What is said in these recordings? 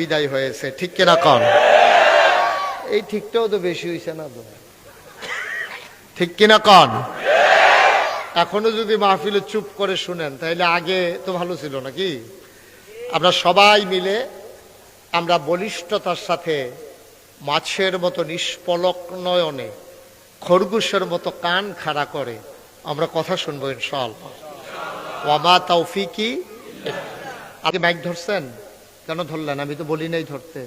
বিদায় হয়েছে, ঠিক কিনা কন? এই ঠিকটাও তো বেশি হয়েছে না ঠিক কিনা কন? এখনও যদি মাহফিলে চুপ করে শুনেন তাহলে আগে তো ভালো ছিল নাকি? আমরা সবাই মিলে আমরা বলিষ্ঠতার সাথে মাছের মতো নিষ্পলক নয়নে, খরগোশের মতো কান খাড়া করে আমরা কথা শুনব ইনশাআল্লাহ। ওয়ামা তৌফিকি আগে মাইক ধরছেন? কেন ধরলেন? আমি তো বলি নাই ধরতে।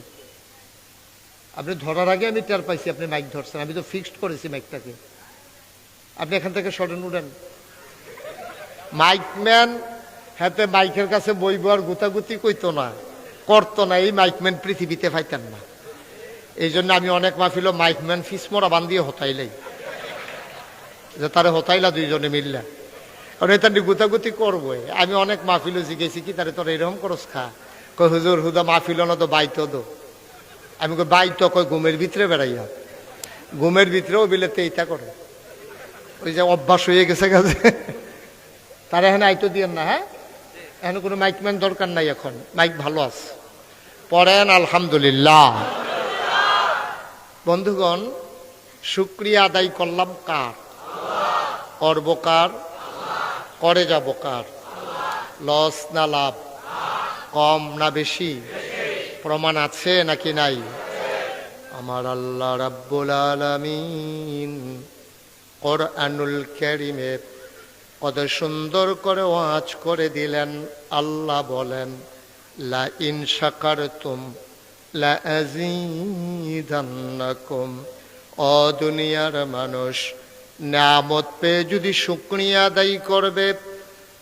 আপনি ধরার আগে আমি টের পাইছি আপনি মাইক ধরছেন। আমি তো ফিক্সড করেছি মাইকটাকে আপনি এখান থেকে সরেন, উঠেন। মাইকম্যান হাতে মাইকের কাছে বইব আর গুতাগুতি কইতো না, করতো না, এই মাইকম্যান পৃথিবীতে পাইতেন না। এই জন্য আমি অনেক মাহফিল মাইকম্যান ফিসমরা বান্ধিয়ে হতাইলাই। যে তারে হতাইলা দুইজনে মিললা। কারণ এটা গুতাগুতি করব আমি অনেক মাহফিলও জিগেছি কি তারে তোর এরকম করস খা। কই, হুজুর, হুদা মাহফিল না তো বাইতো দো? আমি কই, বাইতো, কই, ঘুমের ভিতরে বেড়াইয়া ঘুমের ভিতরেও বিলেতে এইটা করে। ওই যে অভ্যাস হয়ে গেছে গেছে তারা এখানে আইতো দিয়েন না হ্যাঁ? এখানে কোনো মাইক মাইকম্যান দরকার নাই এখন। মাইক ভালো আছে। পড়েন, আলহামদুলিল্লাহ। বন্ধুগণ, শুক্রিয়া আদায় করলাম কার? করব কার? করে যাব কার? লস না লাভ? কম না বেশি? প্রমাণ আছে নাকি নাই? আমার আল্লাহ রাব্বুল আলামিন কোরআনুল কারীমে কত সুন্দর করে ওয়াজ করে দিলেন। আল্লাহ বলেন, লা ইন শাকারতুম লা আযীদান্নাকুম। ও দুনিয়ার মানুষ নামত পেয়ে যদি শুক্রিয়া আদায় করবে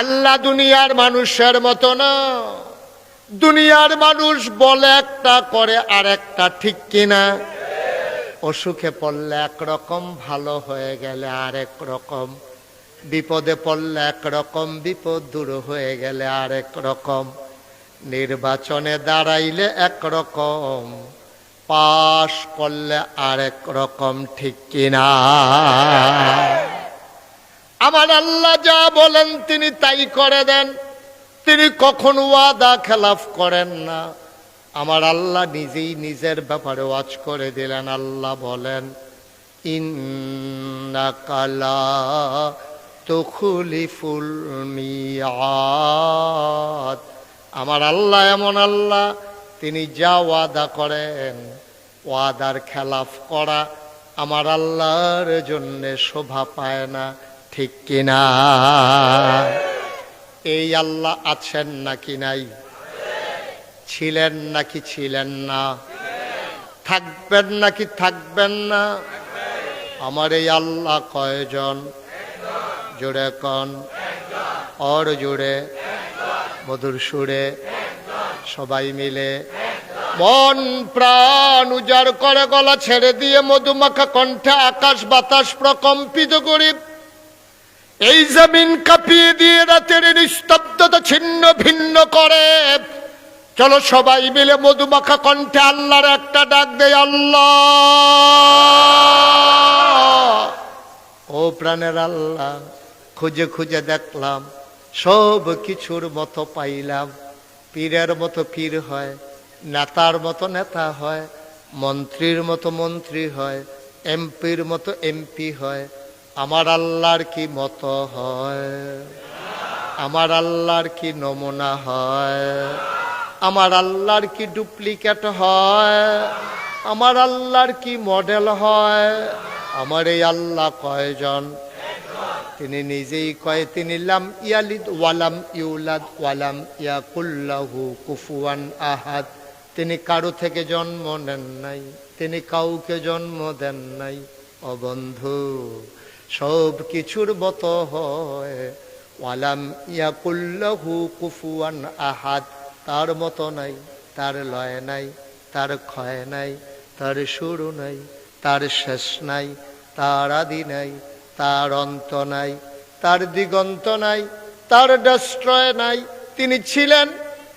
আল্লাহ দুনিয়ার মানুষের মতো না। দুনিয়ার মানুষ বলে একটা, করে আর একটা, ঠিক কিনা? অসুখে পড়লে একরকম ভালো হয়ে গেলে আরেক রকম। বিপদে পড়লে একরকম বিপদ দূর হয়ে গেলে আরেক রকম। নির্বাচনে দাঁড়াইলে একরকম পাশ করলে আরেক রকম, ঠিক কিনা? আমার আল্লাহ যা বলেন তিনি তাই করে দেন। তিনি কখন ওয়াদা খেলাফ করেন না। আমার আল্লাহ নিজেই নিজের ব্যাপারে ওয়াজ করে দিলেন, আল্লাহ বলেন, ইন্নাকালা তুখলিফুল মিয়াদ। আমার আল্লাহ এমন আল্লাহ, তিনি যা ওয়াদা করেন, ওয়াদার খেলাফ করা আমার আল্লাহর জন্যে শোভা পায় না। ঠিক কিনা? এই আল্লাহ আছেন নাকি নাই? ছিলেন নাকি ছিলেন না? থাকবেন নাকি থাকবেন না? আমার এই আল্লাহ কয়জন? জোরে কন? অর জোরে মধুর সুরে? সবাই মিলে? মন, প্রাণ উজাড় করে গলা ছেড়ে দিয়ে মধুমাখা কণ্ঠে আকাশ বাতাস প্রকম্পিত করি। এই জমিন কাঁপিয়ে দিয়ে রাতের নিস্তব্ধতা ছিন্ন ভিন্ন করে। চলো সবাই মিলে মধুমাখা কণ্ঠে আল্লাহর একটা ডাক দেয় আল্লাহ। ও প্রাণের আল্লাহ, খুঁজে খুঁজে দেখলাম, সব কিছুর মতো পাইলাম। পীরের মতো পীর হয়, নেতার মতো নেতা হয়, মন্ত্রীর মতো মন্ত্রী হয়, এমপির মতো এমপি হয় আমার আল্লাহর কি মতো হয়? আমার আল্লাহর কি নমুনা হয়? আমার আল্লাহর কি ডুপ্লিকেট হয়? আমার আল্লাহর কি মডেল হয়? আমার এই আল্লাহ কয়জন? তিনি নিজেই কয়, তিনি লাম ইয়ালিদ ওয়ালাম ইউলাদ ওয়ালাম ইয়াকুল্লাহু কুফুয়ান আহাদ। তিনি কারও থেকে জন্ম নেন নাই, তিনি কাউকে জন্ম দেন নাই। অবন্ধু সব কিছুর মত হয়। ওয়ালাম ইয়াকুল্লাহু কুফুয়ান আহাদ, তার মতো নাই, তার লয় নাই, তার ক্ষয় নাই, তার শুরু নাই, তার শেষ নাই, তার আদি নাই, তার অন্ত নাই, তার দিগন্ত নাই, তার ডেস্ট্রয় নাই। তিনি ছিলেন,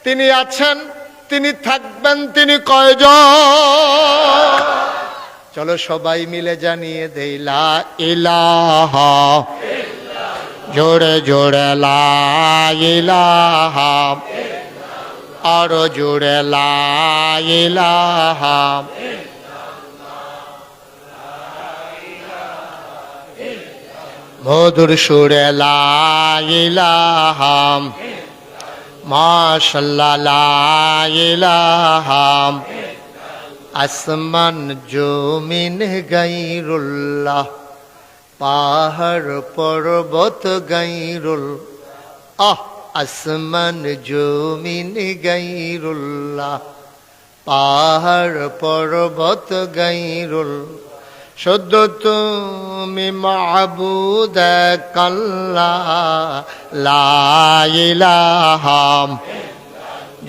তিনি আছেন, তিনি থাকবেন, তিনি কয়জন? চলো সবাই মিলে জানিয়ে দেই, লা ইলাহা। জোরে জোরে লা ইলাহা। আরও জোরে লা ইলাহা। মধুর সুরে লা ইলাহা। মাশাল্লাহ, লা ইলাহা। আসমান জমিন গাইরুল্লাহ, পাহাড় পর্বত গাইরুল, আহ, আসমান জমিন গাইরুল্লাহ, পাহাড় পর্বত গাইরুল শুদ্ধ তুমি মাহবুদ কাল্লা লাইলাহাম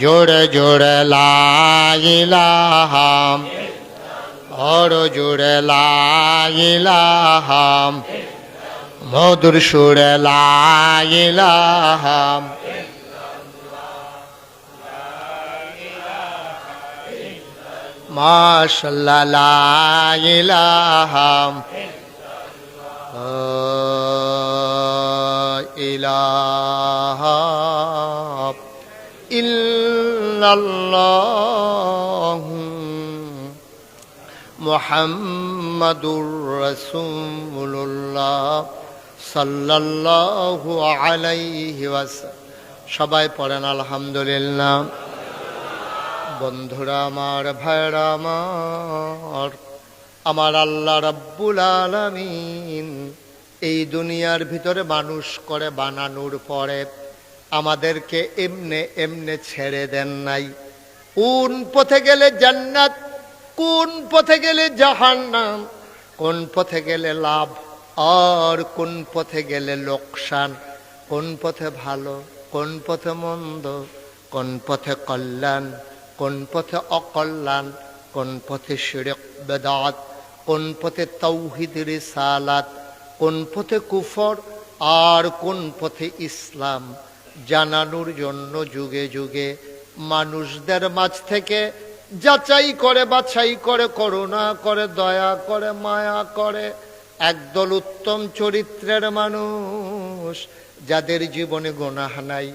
জোরে জোরে লাইলাহাম। বড় জোরে লাইলাহাম। মধুর সুরে লাইলাহাম। মাশাল্লাহ লাইলাহাম। ইলাহা ইল্লাল্লাহ মুহাম্মাদুর রাসূলুল্লাহ সাল্লাল্লাহু আলাইহি ওয়াসাল্লাম। সবাই পড়েন আলহামদুলিল্লাহ। বন্ধুরা আমার, ভাইরা আমার আমার আল্লাহ রাব্বুল আলামিন এই দুনিয়ার ভিতরে মানুষ করে বানানোর পরে আমাদেরকে এমনে এমনে ছেড়ে দেন নাই কোন পথে গেলে জান্নাত কোন পথে গেলে জাহান্নাম কোন পথে গেলে লাভ আর কোন পথে গেলে লোকসান কোন পথে ভালো কোন পথে মন্দ কোন পথে কল্যাণ কোন পথে অকল্যাণ কোন পথে শিরক বেদাত কোন পথে তৌহিদ রিসালাত কোন পথে কুফর আর কোন পথে ইসলাম জানানোর জন্য যুগে যুগে মানুষদের মাছ থেকে যাচাই করে, বাছাই করে, করুণা করে, দয়া করে, মায়া করে একদল উত্তম চরিত্রের মানুষ যাদের জীবনে গোনাহ নাই।